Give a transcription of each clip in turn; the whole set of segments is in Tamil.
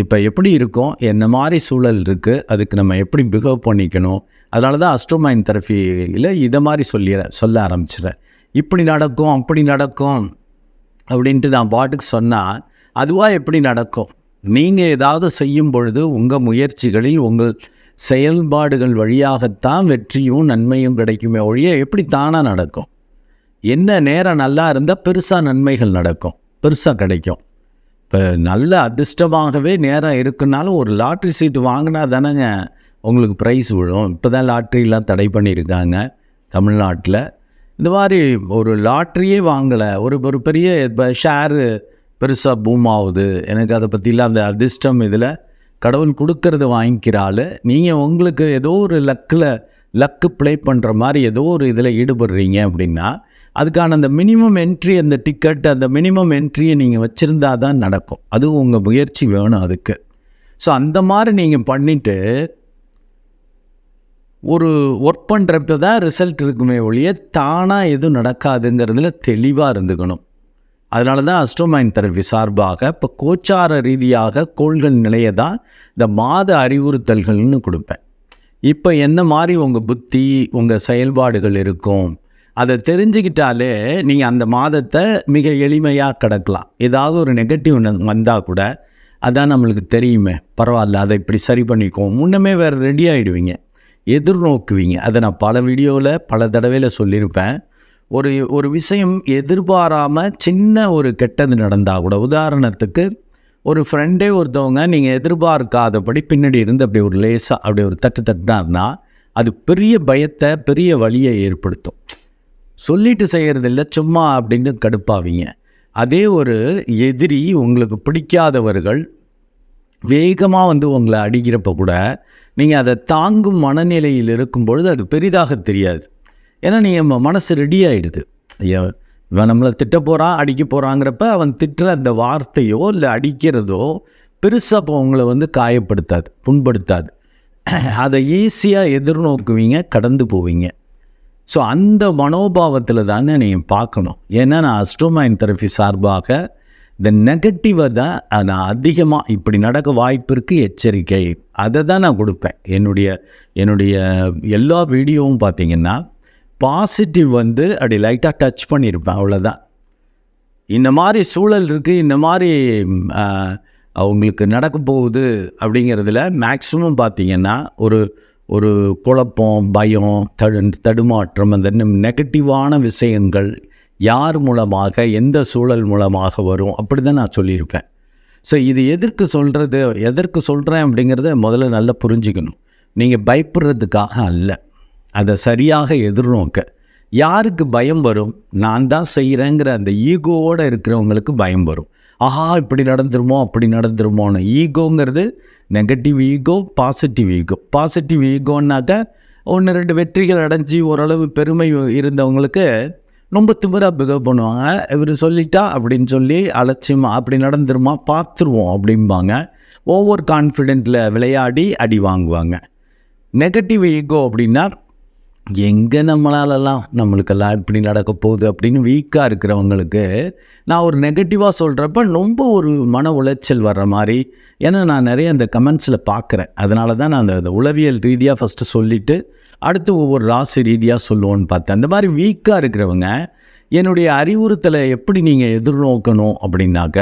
இப்போ எப்படி இருக்கும்? என்ன மாதிரி சூழல் இருக்குது அதுக்கு நம்ம எப்படி பிஹேவ் பண்ணிக்கணும்? அதனால தான் அஸ்ட்ரோமைன் தெரப்பியில் இதை மாதிரி சொல்லி சொல்ல ஆரம்பிச்சிடுறேன் இப்படி நடக்கும் அப்படி நடக்கும் அப்படின்ட்டு நான் பாட்டுக்கு சொன்னால் அதுவாக எப்படி நடக்கும்? நீங்கள் ஏதாவது செய்யும் பொழுது உங்கள் முயற்சிகளில் உங்கள் செயல்பாடுகள் வழியாகத்தான் வெற்றியும் நன்மையும் கிடைக்குமே ஒழிய எப்படி தானாக நடக்கும்? என்ன நேரம் நல்லா இருந்தால் பெருசாக நன்மைகள் நடக்கும். பெருசாக கிடைக்கும். நல்ல அதிர்ஷ்டமாகவே நேரம் இருக்குனாலும் ஒரு லாட்ரி சீட்டு வாங்கினா தானேங்க உங்களுக்கு ப்ரைஸ் விழும். இப்போ தான் லாட்ரிலாம் தடை பண்ணியிருக்காங்க தமிழ்நாட்டில். இந்த மாதிரி ஒரு லாட்ரியே வாங்கலை. ஒரு ஒரு பெரிய இப்போ ஷேரு பெருசாக பூம் ஆகுது. எனக்கு அதை பற்றிலாம் அந்த அதிர்ஷ்டம் இதில். கடவுள் கொடுக்கறது வாங்கிக்கிறாள் நீங்கள் உங்களுக்கு ஏதோ ஒரு லக்கில் லக்கு ப்ளே பண்ணுற மாதிரி ஏதோ ஒரு இதில் ஈடுபடுறீங்க அப்படின்னா அதுக்கான அந்த மினிமம் என்ட்ரி அந்த டிக்கெட் அந்த மினிமம் என்ட்ரியை நீங்கள் வச்சுருந்தா தான் நடக்கும். அதுவும் உங்கள் முயற்சி வேணும் அதுக்கு. ஸோ அந்த மாதிரி நீங்கள் பண்ணிவிட்டு ஒரு ஒர்க் பண்ணுறப்ப தான் ரிசல்ட் இருக்குமே ஒழிய தானாக எதுவும் நடக்காதுங்கிறதுல தெளிவாக இருந்துக்கணும். அதனால தான் அஸ்ட்ரோமைன் தெரப்பி சார்பாக இப்போ கோச்சார ரீதியாக கோள்கள் நிலையை தான் இந்த மாத அறிவுறுத்தல்கள்னு கொடுப்பேன். இப்போ என்ன மாதிரி உங்கள் புத்தி உங்கள் செயல்பாடுகள் இருக்கும்? அதை தெரிஞ்சுக்கிட்டாலே நீங்கள் அந்த மாதத்தை மிக எளிமையாக கிடக்கலாம். ஏதாவது ஒரு நெகட்டிவ் வந்தால் கூட அதான் நம்மளுக்கு தெரியுமே. பரவாயில்ல அதை இப்படி சரி பண்ணிக்குவோம். முன்னமே வேறு ரெடி ஆகிடுவீங்க எதிர்நோக்குவீங்க. அதை நான் பல வீடியோவில் பல தடவையில் சொல்லியிருப்பேன். ஒரு ஒரு விஷயம் எதிர்பாராமல் சின்ன ஒரு கெட்டது நடந்தால் கூட உதாரணத்துக்கு ஒரு ஃப்ரெண்டே ஒருத்தவங்க நீங்கள் எதிர்பார்க்காதபடி பின்னாடி இருந்து அப்படி ஒரு லேசாக அப்படி ஒரு தட்டு தட்டினார்னா அது பெரிய பயத்தை பெரிய வழியை ஏற்படுத்தும். சொல்லிட்டு செய்கிறதில்ல சும்மா அப்படின்னு கடுப்பாவீங்க. அதே ஒரு எதிரி உங்களுக்கு பிடிக்காதவர்கள் வேகமாக வந்து உங்களை அடிக்கிறப்ப கூட நீங்கள் அதை தாங்கும் மனநிலையில் இருக்கும் பொழுது அது பெரிதாக தெரியாது. ஏன்னா நீங்கள் மனசு ரெடி ஆகிடுது இவன் நம்மளை திட்ட போகிறான் அடிக்க போகிறாங்கிறப்ப அவன் திட்டுற அந்த வார்த்தையோ இல்லை அடிக்கிறதோ பெருசாக இப்போ உங்களை வந்து காயப்படுத்தாது புண்படுத்தாது. அதை ஈஸியாக எதிர்நோக்குவீங்க கடந்து போவீங்க. ஸோ அந்த மனோபாவத்தில் தானே நீங்கள் பார்க்கணும். ஏன்னா நான் அஸ்ட்ரோமைன் தெரப்பி சார்பாக இந்த நெகட்டிவை தான் நான் அதிகமாக இப்படி நடக்க வாய்ப்பு இருக்குது எச்சரிக்கை. அதை தான் நான் கொடுப்பேன். என்னுடைய என்னுடைய எல்லா வீடியோவும் பார்த்திங்கன்னா பாசிட்டிவ் வந்து அப்படி லைட்டாக டச் பண்ணியிருப்பேன் அவ்வளோதான் இந்த மாதிரி சூழல் இருக்குது இந்த மாதிரி அவங்களுக்கு நடக்க போகுது அப்படிங்கிறதுல மேக்ஸிமம் பார்த்திங்கன்னா ஒரு ஒரு குழப்பம் பயம் தடு தடுமாற்றம் அந்த நெகட்டிவான விஷயங்கள் யார் மூலமாக எந்த சூழல் மூலமாக வரும்? அப்படி தான் நான் சொல்லியிருப்பேன். ஸோ இது எதற்கு சொல்கிறது எதற்கு சொல்கிறேன் அப்படிங்கிறத முதல்ல நல்லா புரிஞ்சுக்கணும். நீங்கள் பயப்படுறதுக்காக அல்ல. அதை சரியாக எதிர்நோக்க. யாருக்கு பயம் வரும்? நான் தான் செய்கிறேங்கிற அந்த ஈகோவோடு இருக்கிறவங்களுக்கு பயம் வரும். ஆஹா இப்படி நடந்துருமோ அப்படி நடந்துருமோன்னு. ஈகோங்கிறது negative ego positive ego positive ஈகோன்னாக்க ஒன்று ரெண்டு வெற்றிகள் அடைஞ்சி ஓரளவு பெருமை இருந்தவங்களுக்கு ரொம்ப திமிராக பிகவ் பண்ணுவாங்க. இவர் சொல்லிட்டா அப்படின்னு சொல்லி அலட்சியமாக அப்படி நடந்துருமா பார்த்துருவோம் அப்படிம்பாங்க. ஓவர் கான்ஃபிடென்ட்டில் விளையாடி அடி வாங்குவாங்க. நெகட்டிவ் ஈகோ அப்படின்னா எங்கே நம்மளாலலாம் நம்மளுக்கெல்லாம் இப்படி நடக்க போகுது அப்படின்னு வீக்காக இருக்கிறவங்களுக்கு நான் ஒரு நெகட்டிவாக சொல்கிறப்ப ரொம்ப ஒரு மன உளைச்சல் வர்ற மாதிரி. ஏன்னா நான் நிறைய அந்த கமெண்ட்ஸில் பார்க்குறேன். அதனால தான் நான் அந்த அந்த உளவியல் ரீதியாக ஃபஸ்ட்டு சொல்லிவிட்டு அடுத்து ஒவ்வொரு ராசி ரீதியாக சொல்லுவோன்னு பார்த்தேன். அந்த மாதிரி வீக்காக இருக்கிறவங்க என்னுடைய அறிவுறுத்தலை எப்படி நீங்கள் எதிர்நோக்கணும் அப்படின்னாக்க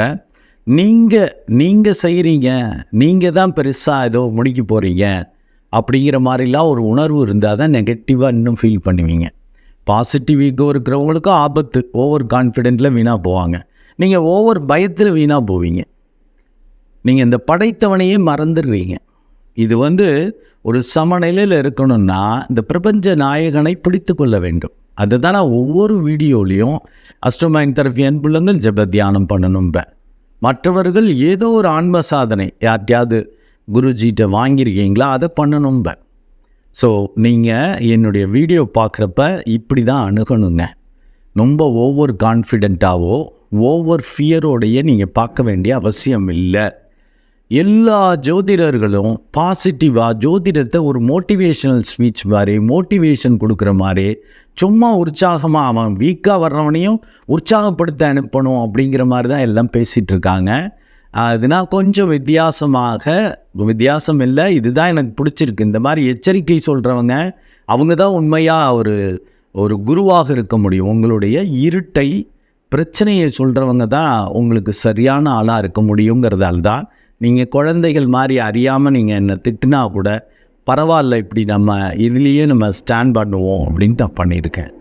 நீங்கள் நீங்கள் செய்கிறீங்க நீங்கள் தான் பெருசாக ஏதோ முடிக்க போகிறீங்க அப்படிங்கிற மாதிரிலாம் ஒரு உணர்வு இருந்தால் தான் நெகட்டிவாக இன்னும் ஃபீல் பண்ணுவீங்க. பாசிட்டிவ் ஈகோ இருக்கிறவங்களுக்கும் ஆபத்து ஓவர் கான்ஃபிடென்ட்டில் வீணாக போவாங்க. நீங்கள் ஓவர் பயத்தில் வீணாக போவீங்க. நீங்கள் இந்த படைத்தவனையே மறந்துடுவீங்க இது வந்து ஒரு சமநிலையில் இருக்கணும்னா இந்த பிரபஞ்ச நாயகனை பிடித்து கொள்ள வேண்டும். அதுதான் நான் ஒவ்வொரு வீடியோலையும் அஸ்ட்ரோமைன் தெரப்பி அன்புள்ளங்கள் ஜெப தியானம் பண்ணணும்பேன் மற்றவர்கள் ஏதோ ஒரு ஆன்ம சாதனை யார்ட்டையாவது குருஜிகிட்ட வாங்கியிருக்கீங்களா? அதை பண்ணணும்ப. ஸோ நீங்கள் என்னுடைய வீடியோ பார்க்குறப்ப இப்படி தான் அணுகணுங்க. ரொம்ப ஓவர் கான்ஃபிடெண்ட்டாகவோ ஓவர் ஃபியரோடைய நீங்கள் பார்க்க வேண்டிய அவசியம் இல்லை. எல்லா ஜோதிடர்களும் பாசிட்டிவாக ஜோதிடத்தை ஒரு மோட்டிவேஷனல் ஸ்பீச் மாதிரி மோட்டிவேஷன் கொடுக்குற மாதிரி சும்மா உற்சாகமாக அவன் வீக்காக வர்றவனையும் உற்சாகப்படுத்த அனுப்பணும் அப்படிங்கிற மாதிரி தான் எல்லாம் பேசிகிட்டு இருக்காங்க. அதுனா கொஞ்சம் வித்தியாசமாக வித்தியாசம் இல்லை இதுதான் எனக்கு பிடிச்சிருக்கு. இந்த மாதிரி எச்சரிக்கை சொல்கிறவங்க அவங்க தான் உண்மையாக ஒரு ஒரு குருவாக இருக்க முடியும். உங்களுடைய இருட்டை பிரச்சனையை சொல்கிறவங்க தான் உங்களுக்கு சரியான ஆளாக இருக்க முடியுங்கிறதால தான் நீங்கள் குழந்தைகள் மாதிரி அறியாமல் நீங்கள் என்னை திட்டினா கூட பரவாயில்ல இப்படி நம்ம இதுலேயே நம்ம ஸ்டாண்ட் பண்ணுவோம் அப்படின்ட்டு நான் பண்ணியிருக்கேன்.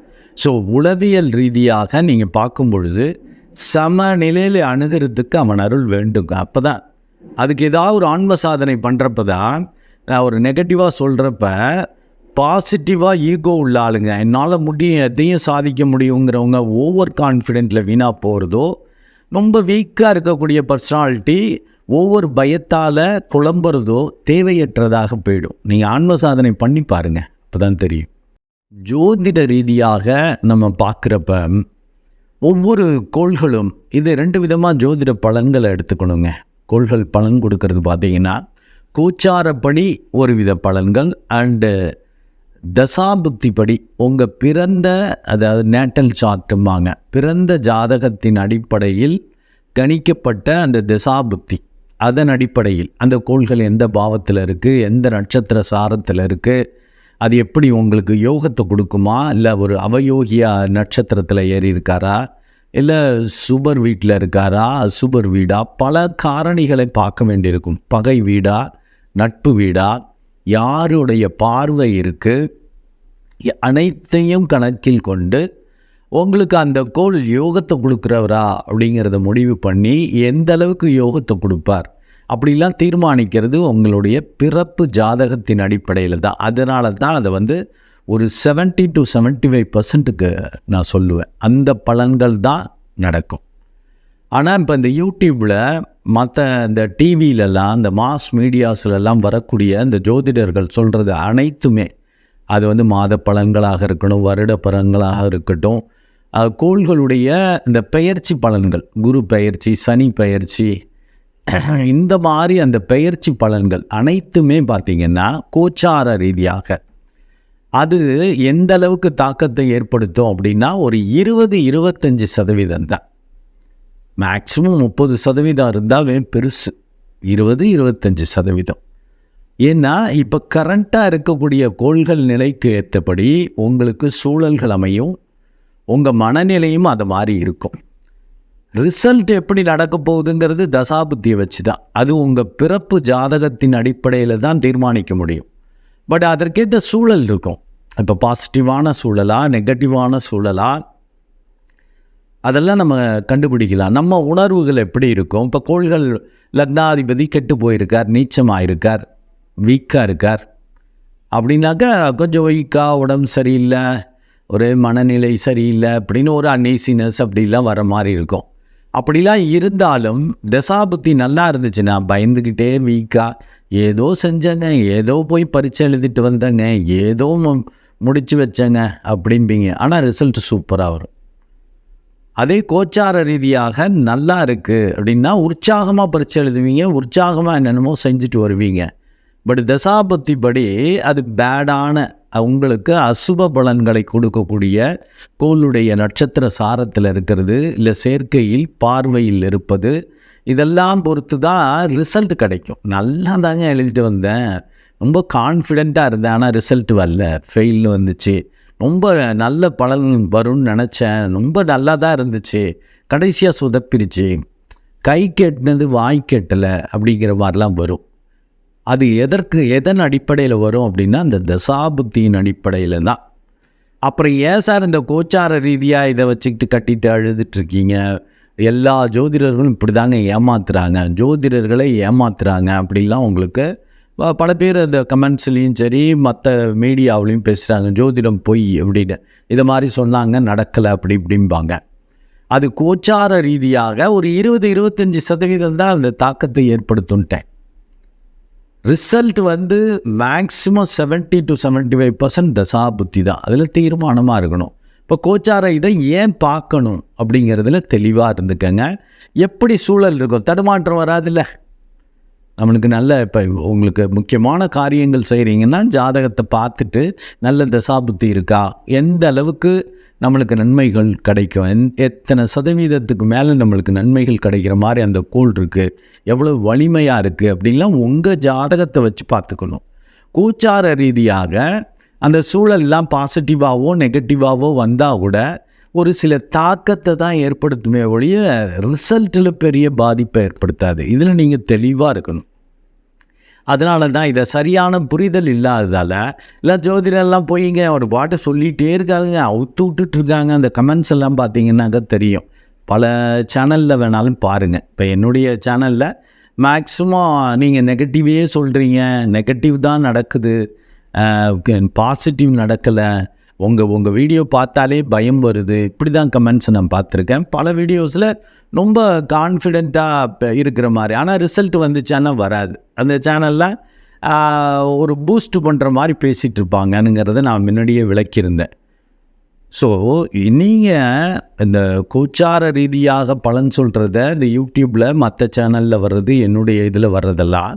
ஸோ உளவியல் ரீதியாக நீங்கள் பார்க்கும் பொழுது சமநிலையில் அணுகிறதுக்கு அவன் அருள் வேண்டுங்க அப்போ தான் அதுக்கு ஏதாவது ஒரு ஆன்ம சாதனை பண்ணுறப்ப தான் நான் ஒரு நெகட்டிவாக சொல்கிறப்ப பாசிட்டிவாக ஈகோ உள்ள ஆளுங்க என்னால் முடியும் எதையும் சாதிக்க முடியுங்கிறவங்க ஓவர் கான்ஃபிடென்ட்டில் வீணாக போகிறதோ ரொம்ப வீக்காக இருக்கக்கூடிய பர்சனாலிட்டி ஒவ்வொரு பயத்தால் குழம்புறதோ தேவையற்றதாக போயிடும். நீங்கள் ஆன்ம சாதனை பண்ணி பாருங்கள் அப்போ தான் தெரியும். ஜோதிட ரீதியாக நம்ம பார்க்குறப்ப ஒவ்வொரு கோள்களும் இது ரெண்டு விதமாக ஜோதிட பலன்களை எடுத்துக்கணுங்க. கோள்கள் பலன் கொடுக்கறது பார்த்தீங்கன்னா கூச்சாரப்படி ஒரு வித பலன்கள் அண்டு தசாபுக்திப்படி உங்கள் பிறந்த அதாவது நேட்டல் சார்ட்டும்பாங்க பிறந்த ஜாதகத்தின் அடிப்படையில் கணிக்கப்பட்ட அந்த தசாபுக்தி. அதன் அடிப்படையில் அந்த கோள்கள் எந்த பாவத்தில் இருக்குது எந்த நட்சத்திர சாரத்தில் இருக்குது அது எப்படி உங்களுக்கு யோகத்தை கொடுக்குமா இல்லை ஒரு அவயோகியா நட்சத்திரத்தில் ஏறி இருக்காரா இல்லை சுபர் வீட்டில் இருக்காரா? சூப்பர் வீடா? பல காரணிகளை பார்க்க வேண்டியிருக்கும். பகை வீடா? நட்பு வீடா? யாருடைய பார்வை இருக்குது அனைத்தையும் கணக்கில் கொண்டு உங்களுக்கு அந்த கோள் யோகத்தை கொடுக்குறவரா? அப்படிங்கிறத முடிவு பண்ணி எந்த அளவுக்கு யோகத்தை கொடுப்பார்? அப்படிலாம் தீர்மானிக்கிறது உங்களுடைய பிறப்பு ஜாதகத்தின் அடிப்படையில் தான். அதனால தான் அதை வந்து ஒரு செவன்ட்டி டு செவன்ட்டி ஃபைவ் பர்சன்ட்டுக்கு நான் சொல்லுவேன். அந்த பலன்கள் தான் நடக்கும். ஆனால் இப்போ இந்த யூடியூப்பில் மற்ற இந்த டிவியிலலாம் இந்த மாஸ் மீடியாஸ்லலாம் வரக்கூடிய இந்த ஜோதிடர்கள் சொல்கிறது அனைத்துமே அது வந்து மாத பலன்களாக இருக்கணும் வருட பலன்களாக இருக்கட்டும். கோள்களுடைய இந்த பெயர்ச்சி பலன்கள் குரு பெயர்ச்சி சனி பெயர்ச்சி இந்த மாதிரி அந்த பெயர்ச்சி பலன்கள் அனைத்துமே பார்த்திங்கன்னா கோச்சார ரீதியாக அது எந்த அளவுக்கு தாக்கத்தை ஏற்படுத்தும் அப்படின்னா ஒரு இருபது இருபத்தஞ்சி சதவீதம் தான். மேக்ஸிமம் முப்பது சதவீதம் இருந்தாவே பெருசு. இருபது இருபத்தஞ்சி சதவீதம். ஏன்னா இப்போ கரண்ட்டாக இருக்கக்கூடிய கோள்கள் நிலைக்கு ஏற்றபடி உங்களுக்கு சூழல்கள் அமையும். உங்கள் மனநிலையும் அது மாதிரி இருக்கும். ரிசல்ட் எப்படி நடக்க போகுதுங்கிறது தசாபுத்தியை வச்சு தான். அது உங்கள் பிறப்பு ஜாதகத்தின் அடிப்படையில் தான் தீர்மானிக்க முடியும். பட் அதற்கேற்ற சூழல் இருக்கும். இப்போ பாசிட்டிவான சூழலா நெகட்டிவான சூழலா அதெல்லாம் நம்ம கண்டுபிடிக்கலாம். நம்ம உணர்வுகள் எப்படி இருக்கும்? இப்போ கோள்கள் லக்னாதிபதி கெட்டு போயிருக்கார் நீச்சமாக இருக்கார் வீக்காக இருக்கார். அப்படின்னாக்கா கொஞ்சம் வீக்காக உடம்பு சரியில்லை ஒரே மனநிலை சரியில்லை அப்படின்னு ஒரு அன்னீசினஸ் அப்படிலாம் வர மாதிரி இருக்கும். அப்படிலாம் இருந்தாலும் தசாபுத்தி நல்லா இருந்துச்சுன்னா பயந்துக்கிட்டே வீக்காக ஏதோ செஞ்சேங்க ஏதோ போய் பரீட்சை எழுதிட்டு வந்தேங்க ஏதோ முடித்து முடிச்சு வச்சேங்க அப்படிம்பீங்க. ஆனால் ரிசல்ட் சூப்பராக வரும். அதே கோச்சார ரீதியாக நல்லா இருக்குது அப்படின்னா உற்சாகமாக பரீட்சை எழுதுவீங்க உற்சாகமாக என்னென்னமோ செஞ்சுட்டு வருவீங்க. பட் தசாபத்தி படி அது பேடான உங்களுக்கு அசுப பலன்களை கொடுக்கக்கூடிய கோளுடைய நட்சத்திர சாரத்தில் இருக்கிறது இல்லை சேர்க்கையில் பார்வையில் இருப்பது இதெல்லாம் பொறுத்து தான் ரிசல்ட் கிடைக்கும். நல்லா தாங்க எழுதிட்டு வந்தேன். ரொம்ப கான்ஃபிடெண்ட்டாக இருந்தேன் ஆனால் ரிசல்ட் வரல. ஃபெயில்னு வந்துச்சு. ரொம்ப நல்ல பலன் வரும்னு நினச்சேன். ரொம்ப நல்லா தான் இருந்துச்சு. கடைசியாக சொதப்பிருச்சு. கை கெட்டினது வாய் கெட்டலை அப்படிங்கிற மாதிரிலாம் வரும். அது எதற்கு எதன் அடிப்படையில் வரும் அப்படின்னா அந்த தசாபுத்தியின் அடிப்படையில் தான். அப்புறம் ஏன் சார் இந்த கோச்சார ரீதியாக இதை வச்சுக்கிட்டு கட்டிட்டு அழுதுட்ருக்கீங்க எல்லா ஜோதிடர்களும் இப்படி தாங்க ஏமாத்துறாங்க. ஜோதிடர்களை ஏமாத்துறாங்க அப்படிலாம் உங்களுக்கு பல பேர் அந்த கமெண்ட்ஸ்லேயும் சரி மற்ற மீடியாவிலையும் பேசுகிறாங்க ஜோதிடம் பொய் அப்படின்னு. இதை மாதிரி சொன்னாங்க நடக்கலை அப்படி இப்படிம்பாங்க. அது கோச்சார ரீதியாக ஒரு இருபது இருபத்தஞ்சி சதவீதம் தான் அந்த தாக்கத்தை ஏற்படுத்துன்ட்டேன். ரிசல்ட் வந்து மேக்ஸிமம் 70 டு 75% ஃபைவ் பர்சன்ட் தசா புத்தி தான். அதில் தீர்மானமாக இருக்கணும். இப்போ கோச்சார இதை ஏன் பார்க்கணும் அப்படிங்கிறதுல தெளிவாக இருந்துக்கங்க. எப்படி சூழல் இருக்கும் தடுமாற்றம் வராதுல்ல. நம்மளுக்கு நல்ல இப்போ உங்களுக்கு முக்கியமான காரியங்கள் செய்கிறீங்கன்னா ஜாதகத்தை பார்த்துட்டு நல்ல தசாபுத்தி இருக்கா? எந்த அளவுக்கு நம்மளுக்கு நன்மைகள் கிடைக்கும்? எந் எத்தனை சதவீதத்துக்கு மேலே நம்மளுக்கு நன்மைகள் கிடைக்கிற மாதிரி அந்த கோள் இருக்குது எவ்வளோ வலிமையாக இருக்குது அப்படின்லாம் உங்கள் ஜாதகத்தை வச்சு பார்த்துக்கணும். கூச்சார ரீதியாக அந்த சூழல்லாம் பாசிட்டிவாகவோ நெகட்டிவாகவோ வந்தால் கூட ஒரு சில தாக்கத்தை தான் ஏற்படுத்துமே ஒழிய ரிசல்ட்டில் பெரிய பாதிப்பை ஏற்படுத்தாது. இதில் நீங்கள் தெளிவாக இருக்கணும். அதனால தான் இதை சரியான புரிதல் இல்லாததால் இல்லை ஜோதிடெல்லாம் போயிங்க ஒரு பாட்டை சொல்லிகிட்டே இருக்காங்க அவுத்து விட்டுட்டு இருக்காங்க. அந்த கமெண்ட்ஸ் எல்லாம் பார்த்தீங்கன்னாக்கா தெரியும். பல சேனலில் வேணாலும் பாருங்கள் இப்போ என்னுடைய சேனலில் மேக்ஸிமம் நீங்கள் நெகட்டிவே சொல்கிறீங்க நெகட்டிவ் தான் நடக்குது. பாசிட்டிவ் நடக்கலை. உங்கள் உங்கள் வீடியோ பார்த்தாலே பயம் வருது. இப்படி தான் கமெண்ட்ஸ் நான் பார்த்துருக்கேன். பல வீடியோஸில் ரொம்ப கான்ஃபிடெண்ட்டாக இருக்கிற மாதிரி. ஆனால் ரிசல்ட் வந்துச்சான்னா வராது. அந்த சேனலில் ஒரு பூஸ்ட் பண்ணுற மாதிரி பேசிகிட்டு இருப்பாங்கனுங்கிறத நான் முன்னாடியே விளக்கியிருந்தேன். ஸோ நீங்கள் இந்த கோச்சார ரீதியாக பலன் சொல்கிறத இந்த யூடியூப்பில் மற்ற சேனலில் வர்றது என்னுடைய இதில் வர்றதெல்லாம்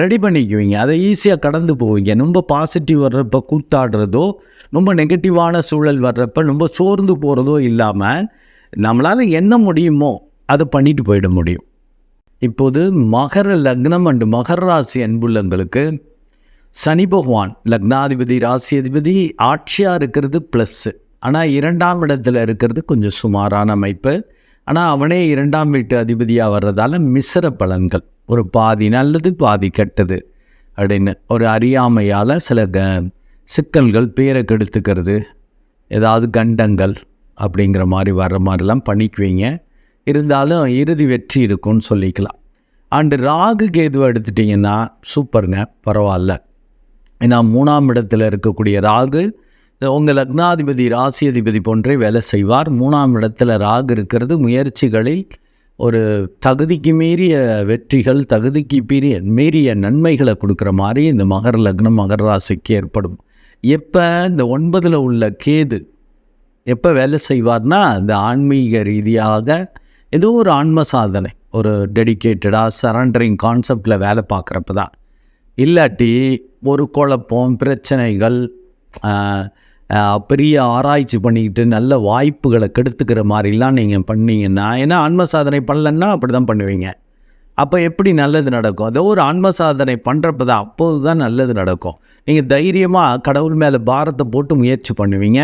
ரெடி பண்ணிக்குவீங்க. அதை ஈஸியாக கடந்து போவீங்க. ரொம்ப பாசிட்டிவ் வர்றப்போ கூத்தாடுறதோ ரொம்ப நெகட்டிவான சூழல் வர்றப்ப ரொம்ப சோர்ந்து போகிறதோ இல்லாமல் நம்மளால் என்ன முடியுமோ அதை பண்ணிட்டு போயிட முடியும். இப்போது மகர லக்னம் அண்டு மகர ராசி அன்புள்ளங்களுக்கு சனி பகவான் லக்னாதிபதி ராசி அதிபதி ஆட்சியாக இருக்கிறது ப்ளஸ்ஸு ஆனால் இரண்டாம் இடத்துல இருக்கிறது கொஞ்சம் சுமாரான அமைப்பு. ஆனால் அவனே இரண்டாம் வீட்டு அதிபதியாக வர்றதால மிசர பலன்கள். ஒரு பாதி நல்லது பாதி கெட்டது அப்படின்னு ஒரு அறியாமையால் சில க சிக்கல்கள் பேரை கெடுத்துக்கிறது. ஏதாவது கண்டங்கள் அப்படிங்கிற மாதிரி வர்ற மாதிரிலாம் பண்ணிக்குவீங்க. இருந்தாலும் இறுதி வெற்றி இருக்கும்னு சொல்லிக்கலாம். அண்டு ராகு கேதுவை எடுத்துட்டிங்கன்னா சூப்பருங்க பரவாயில்ல. ஏன்னா மூணாம் இடத்தில் இருக்கக்கூடிய ராகு உங்கள் லக்னாதிபதி ராசி அதிபதி போன்றே வேலை செய்வார். மூணாம் இடத்துல ராகு இருக்கிறது முயற்சிகளில் ஒரு தகுதிக்கு மீறிய வெற்றிகள் தகுதிக்கு மீறிய மீறிய நன்மைகளை கொடுக்குற மாதிரி இந்த மகர லக்னம் மகர ராசிக்கு ஏற்படும். எப்போ? இந்த ஒன்பதில் உள்ள கேது எப்போ வேலை செய்வார்னா இந்த ஆன்மீக ரீதியாக ஏதோ ஒரு ஆன்ம சாதனை ஒரு டெடிக்கேட்டடாக சரண்டரிங் கான்செப்டில் வேலை பார்க்குறப்ப தான் இல்லாட்டி ஒரு குழப்பம் பிரச்சனைகள் பெரிய ஆராய்ச்சி பண்ணிக்கிட்டு நல்ல வாய்ப்புகளை கெடுத்துக்கிற மாதிரிலாம் நீங்கள் பண்ணீங்கன்னா ஏன்னா ஆன்ம சாதனை பண்ணலன்னா அப்படி தான் பண்ணுவீங்க. அப்போ எப்படி நல்லது நடக்கும்? அதோ ஒரு ஆன்ம சாதனை பண்ணுறப்ப தான் அப்போது தான் நல்லது நடக்கும். நீங்கள் தைரியமாக கடவுள் மேலே பாரத்தை போட்டு முயற்சி பண்ணுவீங்க.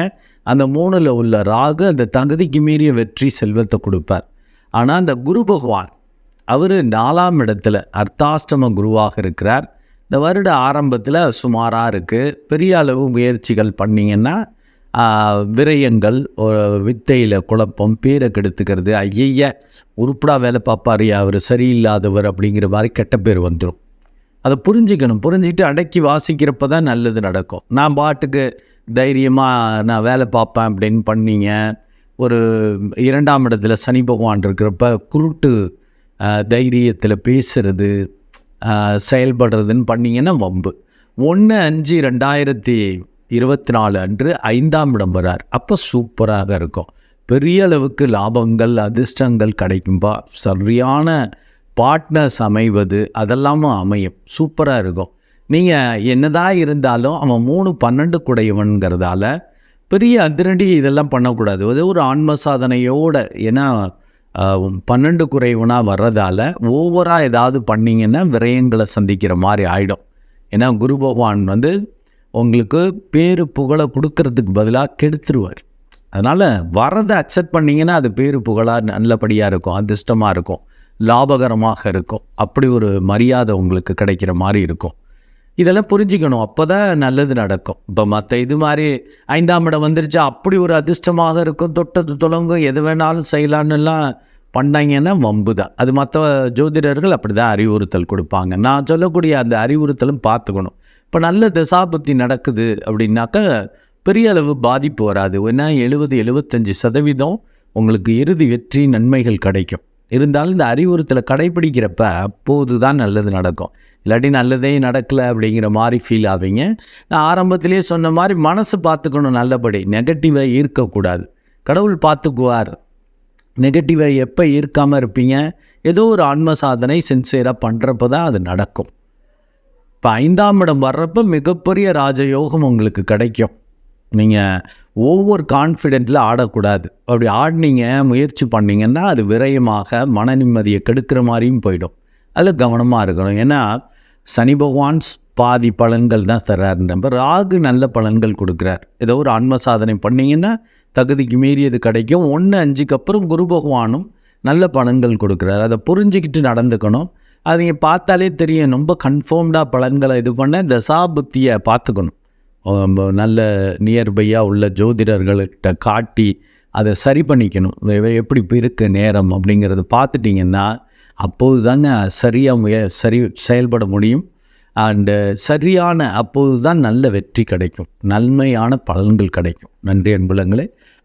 அந்த மூணில் உள்ள ராகு அந்த தகுதிக்கு மீறிய வெற்றி செல்வத்தை கொடுப்பார். ஆனால் அந்த குரு பகவான் அவர் நாலாம் இடத்துல அர்த்தாஷ்டம குருவாக இருக்கிறார். இந்த வருட ஆரம்பத்தில் சுமாராக இருக்குது பெரிய அளவு முயற்சிகள் பண்ணிங்கன்னா விரயங்கள் வித்தையில் குழப்பம் பேரை கெடுத்துக்கிறது ஐய உருப்படா வேலை பார்ப்பார் அவர் சரியில்லாதவர் அப்படிங்கிற மாதிரி கெட்ட பேர் வந்துடும் அதை புரிஞ்சுக்கணும். புரிஞ்சுக்கிட்டு அடக்கி வாசிக்கிறப்ப தான் நல்லது நடக்கும். நான் பாட்டுக்கு தைரியமாக நான் வேலை பார்ப்பேன் அப்படின்னு பண்ணிங்க. ஒரு இரண்டாம் இடத்துல சனி பகவான் இருக்கிறப்ப குருட்டு தைரியத்தில் பேசுறது செயல்படுறதுன்னு பண்ணிங்கன்னா வம்பு. ஒன்று அஞ்சு ரெண்டாயிரத்தி இருபத்தி நாலு அன்று ஐந்தாம் இடம் வரார். அப்போ சூப்பராக இருக்கும். பெரிய அளவுக்கு லாபங்கள் அதிர்ஷ்டங்கள் கிடைக்கும்பா. சரியான பார்ட்னர்ஸ் அமைவது அதெல்லாமும் அமையும். சூப்பராக இருக்கும். நீங்கள் என்னதான் இருந்தாலும் அவன் மூணு பன்னெண்டு குடையவன்கிறதால பெரிய அதிரடி இதெல்லாம் பண்ணக்கூடாது. அது ஒரு ஆன்ம சாதனையோட ஏன்னா பன்னெண்டு குறைவனாக வர்றதால ஓவராக ஏதாவது பண்ணிங்கன்னா விரயங்களை சந்திக்கிற மாதிரி ஆகிடும் ஏன்னா குரு பகவான் வந்து உங்களுக்கு பேரு புகழை கொடுக்கறதுக்கு பதிலாக கெடுத்துருவார். அதனால் வரதை அக்செப்ட் பண்ணிங்கன்னா அது பேரு புகழாக நல்லபடியாக இருக்கும் அதிர்ஷ்டமாக இருக்கும் லாபகரமாக இருக்கும். அப்படி ஒரு மரியாதை உங்களுக்கு கிடைக்கிற மாதிரி இருக்கும். இதெல்லாம் புரிஞ்சுக்கணும். அப்போ தான் நல்லது நடக்கும். இப்போ மற்ற இது மாதிரி ஐந்தாம் இடம் வந்துருச்சு அப்படி ஒரு அதிர்ஷ்டமாக இருக்கும். தொட்டது தொடங்கும். எது வேணாலும் செய்யலான்னுலாம் பண்ணாங்கன்னா வம்பு தான். அது மற்ற ஜோதிடர்கள் அப்படி தான் அறிவுறுத்தல் கொடுப்பாங்க. நான் சொல்லக்கூடிய அந்த அறிவுறுத்தலும் பார்த்துக்கணும். இப்போ நல்ல தசாபத்தி நடக்குது அப்படின்னாக்கா பெரிய அளவு பாதிப்பு வராது. ஏன்னா எழுபது எழுபத்தஞ்சி சதவீதம் உங்களுக்கு இறுதி வெற்றி நன்மைகள் கிடைக்கும். இருந்தாலும் இந்த அறிவுறுத்தலை கடைபிடிக்கிறப்ப அப்போது தான் நல்லது நடக்கும். இல்லாட்டி நல்லதே நடக்கலை அப்படிங்கிற மாதிரி ஃபீல் ஆவீங்க. நான் ஆரம்பத்திலே சொன்ன மாதிரி மனசு பார்த்துக்கணும் நல்லபடி. நெகட்டிவாக ஈர்க்கக்கூடாது. கடவுள் பார்த்துக்குவார். நெகட்டிவை எப்போ ஈர்க்காமல் இருப்பீங்க? ஏதோ ஒரு ஆன்ம சாதனை சின்சியராக பண்ணுறப்ப தான் அது நடக்கும். இப்போ ஐந்தாம் இடம் வர்றப்போ மிகப்பெரிய ராஜயோகம் உங்களுக்கு கிடைக்கும். நீங்கள் ஒவ்வொரு கான்ஃபிடென்ட்டில் ஆடக்கூடாது. அப்படி ஆடினீங்க முயற்சி பண்ணிங்கன்னா அது விரயமாக மன நிம்மதியை கெடுக்கிற மாதிரியும் போயிடும். அதில் கவனமாக இருக்கணும். ஏன்னா சனி பகவான் பாதி பலன்கள் தான் தர்றாரு நம்ம ராகு நல்ல பலன்கள் கொடுக்குறார். ஏதோ ஒரு ஆன்ம சாதனை பண்ணிங்கன்னா தகுதிக்கு மீறியது கிடைக்கும். ஒன்று அஞ்சுக்கு அப்புறம் குரு பகவானும் நல்ல பலன்கள் கொடுக்குறாரு. அதை புரிஞ்சுக்கிட்டு நடந்துக்கணும். அதை பார்த்தாலே தெரியும். ரொம்ப கன்ஃபார்ம்டாக பலன்களை இது பண்ண தசாபுத்தியை பார்த்துக்கணும். நல்ல நியர்பையாக உள்ள ஜோதிடர்கள்கிட்ட காட்டி அதை சரி பண்ணிக்கணும். எப்படி இருக்குது நேரம் அப்படிங்கிறத பார்த்துட்டிங்கன்னா அப்போது தாங்க சரியாக முய சரி செயல்பட முடியும். அண்டு சரியான அப்போது தான் நல்ல வெற்றி கிடைக்கும். நன்மையான பலன்கள் கிடைக்கும். நன்றி அன்புலங்களே.